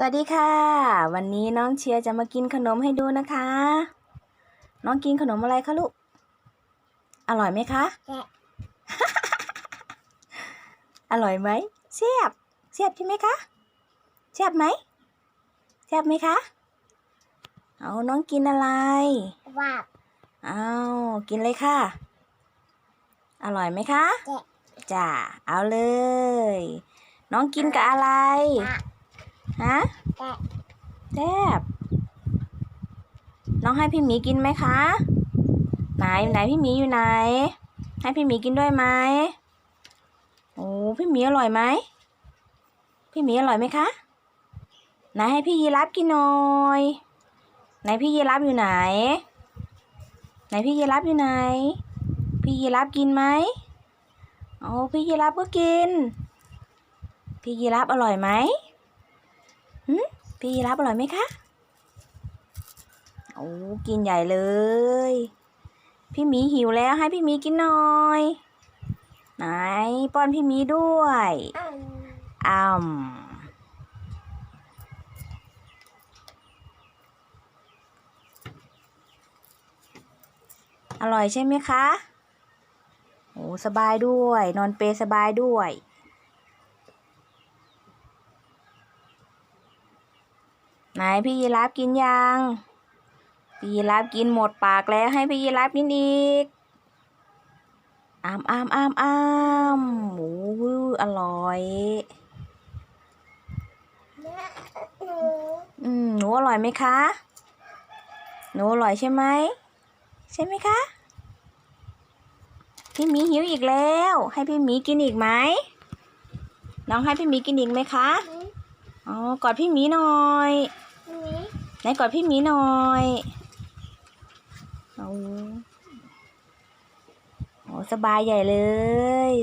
สวัสดีค่ะ วันนี้น้องเชียร์จะมากินขนมให้ดูนะคะ น้องกินขนมอะไรคะลูก อร่อยไหมคะแกะอร่อยไหมเสียบเสียบใช่ไหมคะเสียบไหมเสียบไหมคะเอาน้องกินอะไรว่าบเอากินเลยค่ะ อร่อยไหมคะแกะจ้าเอาเลย น้องกินกับอะไรอะ ฮะแกะแซ่บน้องให้พี่หมีกินไหมคะ ไหนไหนพี่หมีอยู่ไหน ให้พี่หมีกินด้วยไหมโอ้พี่หมีอร่อยไหมพี่หมีอร่อยไหมคะไหนให้พี่ยีรับกินหน่อยไหนพี่ยีรับอยู่ไหน ไหนพี่ยีรับอยู่ไหน พี่ยีรับกินไหมโอ้พี่ยีรับก็กิน พี่ยีรับอร่อยไหม พี่รับอร่อยไหมคะโอ้กินใหญ่เลย พี่หมีหิวแล้วให้พี่หมีกินหน่อย ไหนป้อนพี่หมีด้วยอืมอ้ำอร่อยใช่ไหมคะโอ้สบายด้วย นอนเปย์สบายด้วย ไหนพี่ยีราฟกินยัง พี่ยีราฟกินหมดปากแล้วให้พี่ยีราฟกินอีกอ้ามอ้ามอ้ามอ้ามโอ้อร่อย อืมหนูอร่อยไหมคะ หนูอร่อยใช่ไหม ใช่ไหมคะ พี่หมีหิวอีกแล้ว ให้พี่หมีกินอีกไหม น้องให้พี่หมีกินอีกไหมคะ อ๋อกอดพี่หมีหน่อย กอดพี่หมีหน่อยโอ้โหสบายใหญ่เลย